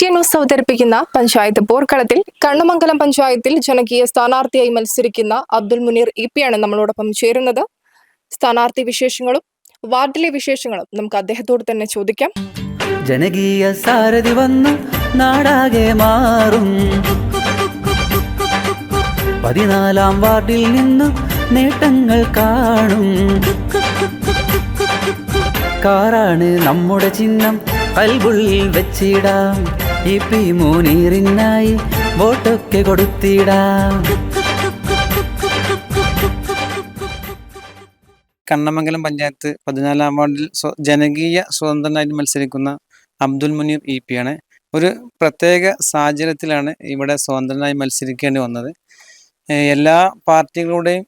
T news അവതരിപ്പിക്കുന്ന പഞ്ചായത്ത് പോർക്കളത്തിൽ കണ്ണമംഗലം പഞ്ചായത്തിൽ ജനകീയ സ്ഥാനാർത്ഥിയായി മത്സരിക്കുന്ന അബ്ദുൽ മുനീർ ഇ പി ആണ് നമ്മളോടൊപ്പം ചേരുന്നത്. സ്ഥാനാർത്ഥി വിശേഷങ്ങളും വാർഡിലെ വിശേഷങ്ങളും നമുക്ക് അദ്ദേഹത്തോട് തന്നെ ചോദിക്കാം. ജനകീയ സാരഥി വന്നു നാടാകെ മാറും. പതിനാലാം വാർഡിൽ നിന്ന് നേട്ടങ്ങൾ കാണും. കാറാണ് നമ്മുടെ ചിഹ്നം കൽബുള്ളിൽ വെച്ചിടാം. ഇ പി മോനീറിനായി വോട്ടൊക്കെ കൊടുത്തിടാം. കണ്ണമംഗലം പഞ്ചായത്ത് പതിനാലാം വാർഡിൽ ജനകീയ സ്വതന്ത്രനായിട്ട് മത്സരിക്കുന്ന അബ്ദുൽ മുനീർ ഇ പി ആണ്. ഒരു പ്രത്യേക സാഹചര്യത്തിലാണ് ഇവിടെ സ്വതന്ത്രനായി മത്സരിക്കേണ്ടി വന്നത്. എല്ലാ പാർട്ടികളുടെയും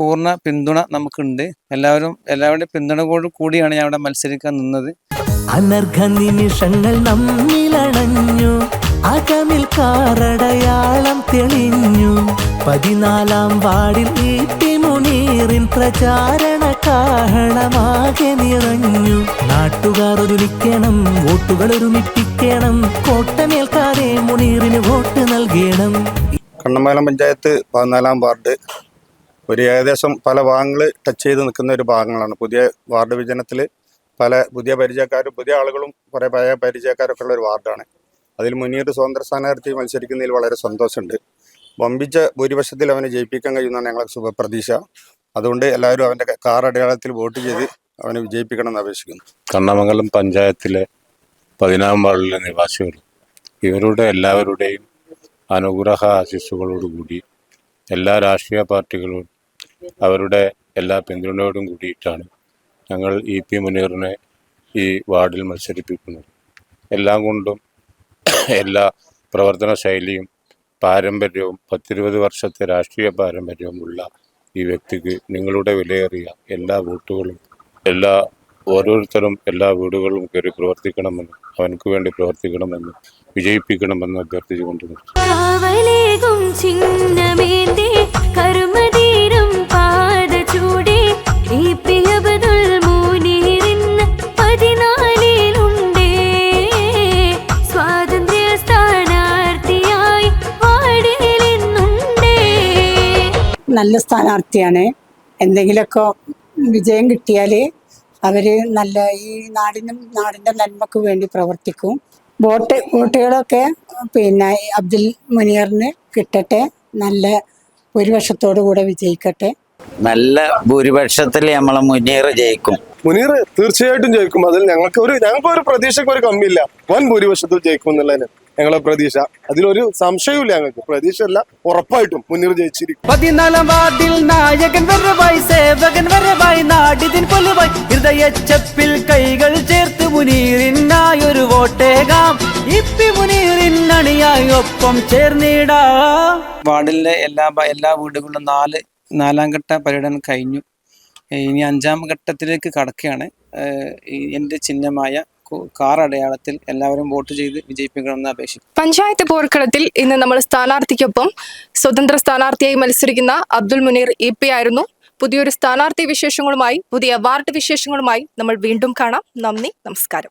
പൂർണ പിന്തുണ നമുക്കുണ്ട്. എല്ലാവരും എല്ലാവരുടെയും പിന്തുണയോട് കൂടിയാണ് ഞാൻ ഇവിടെ മത്സരിക്കാൻ നിന്നത്. അനർഘ നിമിഷങ്ങൾ നമ്മിലണഞ്ഞു. അകമിൽ കാറടയാളം തെളിഞ്ഞു. പതിനാലാം വാർഡിൽ ഈട്ടി മുനീറിൻ പ്രചാരണ കാഹളമാകെ നിറഞ്ഞു. നാട്ടുകാർ ഒരുമിക്കണം വോട്ടുകൾ ഒരുമിപ്പിക്കണം. കോട്ടമേൽക്കാതെ മുനീറിന് വോട്ട് നൽകണം. കണ്ണമംഗലം പഞ്ചായത്ത് പതിനാലാം വാർഡ്. ഒരു ഏകദേശം പല ഭാഗങ്ങൾ ടച്ച് ചെയ്ത് നിൽക്കുന്ന ഒരു ഭാഗങ്ങളാണ്. പുതിയ വാർഡ് വിഭജനത്തിൽ പല പുതിയ പരിചയക്കാരും പുതിയ ആളുകളും കുറേ പഴയ പരിചയക്കാരൊക്കെ ഉള്ള ഒരു വാർഡാണ്. അതിൽ മുന്നീട് സ്വതന്ത്ര സ്ഥാനാർത്ഥി മത്സരിക്കുന്നതിൽ വളരെ സന്തോഷമുണ്ട്. വമ്പിച്ച ഭൂരിപക്ഷത്തിൽ അവനെ ജയിപ്പിക്കാൻ കഴിയുന്നതാണ് ഞങ്ങളുടെ ശുഭപ്രതീക്ഷ. അതുകൊണ്ട് എല്ലാവരും അവന്റെ കാർ അടയാളത്തിൽ വോട്ട് ചെയ്ത് അവനെ വിജയിപ്പിക്കണം എന്ന് അപേക്ഷിക്കുന്നു. കണ്ണമംഗലം പഞ്ചായത്തിലെ പതിനാം വാർഡിലെ നിവാസികൾ ഇവരുടെ എല്ലാവരുടെയും അനുഗ്രഹ ആശിസ്സുകളോടുകൂടി എല്ലാ രാഷ്ട്രീയ പാർട്ടികളും അവരുടെ എല്ലാ പിന്തുണയോടും കൂടിയിട്ടാണ് ഞങ്ങൾ ഇ പി മുനീറിനെ ഈ വാർഡിൽ മത്സരിപ്പിക്കുന്നത് എല്ലാം കൊണ്ടും എല്ലാ പ്രവർത്തന ശൈലിയും പാരമ്പര്യവും പത്തിരുപത് വർഷത്തെ രാഷ്ട്രീയ പാരമ്പര്യവുമുള്ള ഈ വ്യക്തിക്ക് നിങ്ങളുടെ വിലയേറിയ എല്ലാ വോട്ടുകളും എല്ലാ ഓരോരുത്തരും എല്ലാ വീടുകളും കയറി പ്രവർത്തിക്കണമെന്നും അവനക്ക് വേണ്ടി പ്രവർത്തിക്കണമെന്നും വിജയിപ്പിക്കണമെന്ന് അഭ്യർത്ഥിച്ചുകൊണ്ട് നിർത്തുന്നു. നല്ല സ്ഥാനാർത്ഥിയാണ്. എന്തെങ്കിലുമൊക്കെ വിജയം കിട്ടിയാൽ അവർ നല്ല ഈ നാടിനും നാടിന്റെ നന്മക്ക് വേണ്ടി പ്രവർത്തിക്കും. വോട്ട് വോട്ടുകളൊക്കെ പിന്നെ അബ്ദുൽ മുനീറിന് കിട്ടട്ടെ. നല്ല ഭൂരിപക്ഷത്തോടു കൂടെ വിജയിക്കട്ടെ. നല്ല ഭൂരിപക്ഷത്തിൽ നമ്മളെ മുനീർ ജയിക്കും. മുനീർ തീർച്ചയായിട്ടും ജയിക്കും. അതിൽ ഞങ്ങൾക്ക് ഒരു ഞങ്ങൾക്ക് ഒരു പ്രതീക്ഷയ്ക്ക് ഒരു കമ്മിയില്ല. വൻ ഭൂരിപക്ഷത്തിൽ ജയിക്കും എന്നുള്ളതിന്. ഞങ്ങളെ പ്രതീക്ഷ. അതിലൊരു സംശയവുമില്ല ഞങ്ങൾക്ക്. പ്രതീക്ഷ അല്ല ഉറപ്പായിട്ടും മുനീർ ജയിച്ചിരിക്കും. പതിനാലാം വാർഡിൽ നായകൻ വരവായി സേവകൻ വരവായി നാടിതിൻ പൊലിവായി ഹൃദയച്ചപ്പിൽ കൈകൾ ചേർത്ത് മുനീറിനായൊരു വോട്ടേകാം. ഇപ്പി മുനീറിൻ അണിയായി ഒപ്പം ചേർന്നിടാ. വാർഡിലെ എല്ലാ എല്ലാ വീടുകളിലും നാല് നാലാം ഘട്ട പര്യടനം കഴിഞ്ഞു. ഇനി അഞ്ചാം ഘട്ടത്തിലേക്ക് കടക്കുകയാണ്. എന്റെ ചിഹ്നമായ കാർ അടയാളത്തിൽ എല്ലാവരും വോട്ട് ചെയ്ത് വിജയിപ്പിക്കണമെന്ന് അപേക്ഷിക്കും പഞ്ചായത്ത് പോർക്കളത്തിൽ ഇന്ന് നമ്മൾ സ്ഥാനാർത്ഥിക്കൊപ്പം സ്വതന്ത്ര സ്ഥാനാർത്ഥിയായി മത്സരിക്കുന്ന അബ്ദുൽ മുനീർ ഇ പി ആയിരുന്നു. പുതിയൊരു സ്ഥാനാർത്ഥി വിശേഷങ്ങളുമായി പുതിയ വാർഡ് വിശേഷങ്ങളുമായി നമ്മൾ വീണ്ടും കാണാം. നന്ദി നമസ്കാരം.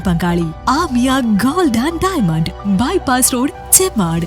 പങ്കാളി Amiya gold and diamond bypass road Chemmad